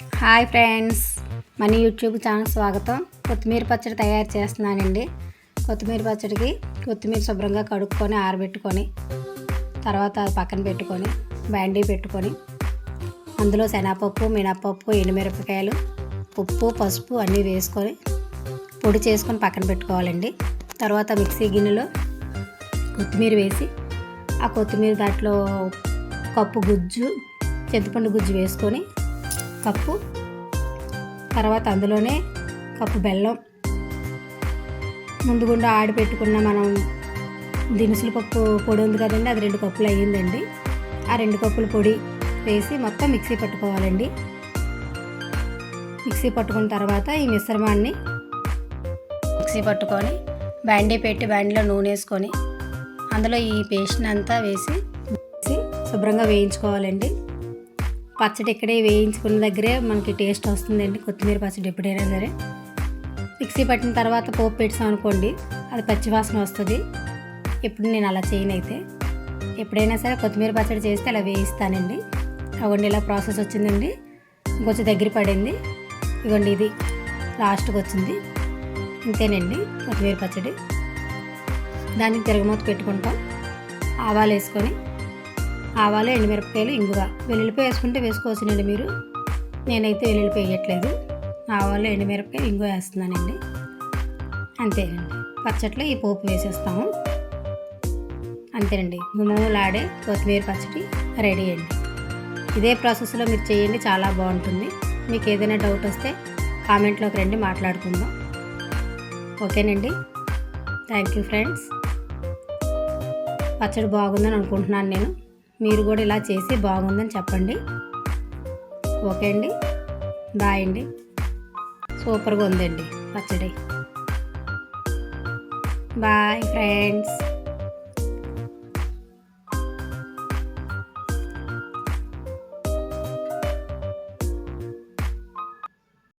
Hi friends. మన YouTube channel స్వాగతం. కొత్తిమీర పచ్చడి తయారు చేస్తున్నానండి. కొత్తిమీర పచ్చడికి కొత్తిమీర శుభ్రంగా కడుక్కొని ఆరబెట్టుకొని తర్వాత అది పక్కన పెట్టుకొని బ్యాండీ పెట్టుకొని అందులో శనగపప్పు మినపప్పు ఎండుమిరపకాయలు ఉప్పు పసుపు అన్నీ వేసుకొని పొడి చేసుకొని పక్కన పెట్టుకోవాలండి. తర్వాత మిక్సీ గిన్నెలో కొత్తిమీర వేసి ఆ కొత్తిమీర దాంట్లో కప్పు గుజ్జు చింతపండు గుజ్జు వేసుకొని కప్పు తర్వాత అందులోనే కప్పు బెల్లం. ముందుగుండా ఆడి పెట్టుకున్న మనం దినుసుల పప్పు పొడి ఉంది కదండి అది రెండు కప్పులు అయ్యిందండి. ఆ రెండు కప్పుల పొడి వేసి మొత్తం మిక్సీ పట్టుకోవాలండి. మిక్సీ పట్టుకున్న తర్వాత ఈ మిశ్రమాన్ని మిక్సీ పట్టుకొని బ్యాండీ పెట్టి బ్యాండీలో నూనె వేసుకొని అందులో ఈ పేస్ట్ని అంతా వేసి వేసి శుభ్రంగా వేయించుకోవాలండి. పచ్చడి ఇక్కడే వేయించుకున్న దగ్గరే మనకి టేస్ట్ వస్తుందండి. కొత్తిమీర పచ్చడి ఎప్పుడైనా సరే. మిక్సీ పట్టిన తర్వాత పోపు పెట్టాం అనుకోండి అది పచ్చివాసన వస్తుంది. ఇప్పుడు నేను అలా చేయను అయితే. ఎప్పుడైనా సరే కొత్తిమీర పచ్చడి చేస్తే అలా వేయిస్తానండి. అవ్వండి ఇలా ప్రాసెస్ వచ్చిందండి. ఇంకొంచెం దగ్గర పడింది. ఇవ్వండి ఇది లాస్ట్కి వచ్చింది. ఇంతేనండి కొత్తిమీర పచ్చడి. దానికి తిరగమూత పెట్టుకుంటాం. ఆవాలు వేసుకొని ఆవాలు ఎండుమిరపకాయలు ఇంగువ. వెల్లుల్లిపాయ వేసుకుంటే వేసుకోవచ్చునండి మీరు. నేనైతే వెల్లుల్లిపాయ వేయట్లేదు. ఆవాలు ఎండుమిరపకాయ ఇంగువ వేస్తున్నానండి. అంతేనండి. పచ్చట్లో ఈ పోపు వేసేస్తాము. అంతేనండి. లాడే కొత్తిమీర పచ్చడి రెడీ అండి. ఇదే ప్రాసెస్లో మీరు చేయండి చాలా బాగుంటుంది. మీకు ఏదైనా డౌట్ వస్తే కామెంట్లోకి రండి మాట్లాడుకుందాం. ఓకేనండి. Thank you friends. పచ్చడి బాగుందని అనుకుంటున్నాను నేను. మీరు కూడా ఇలా చేసి బాగుందని చెప్పండి. ఓకే అండి. బాయ్ అండి. సూపర్గా ఉందండి పచ్చడి. Bye friends.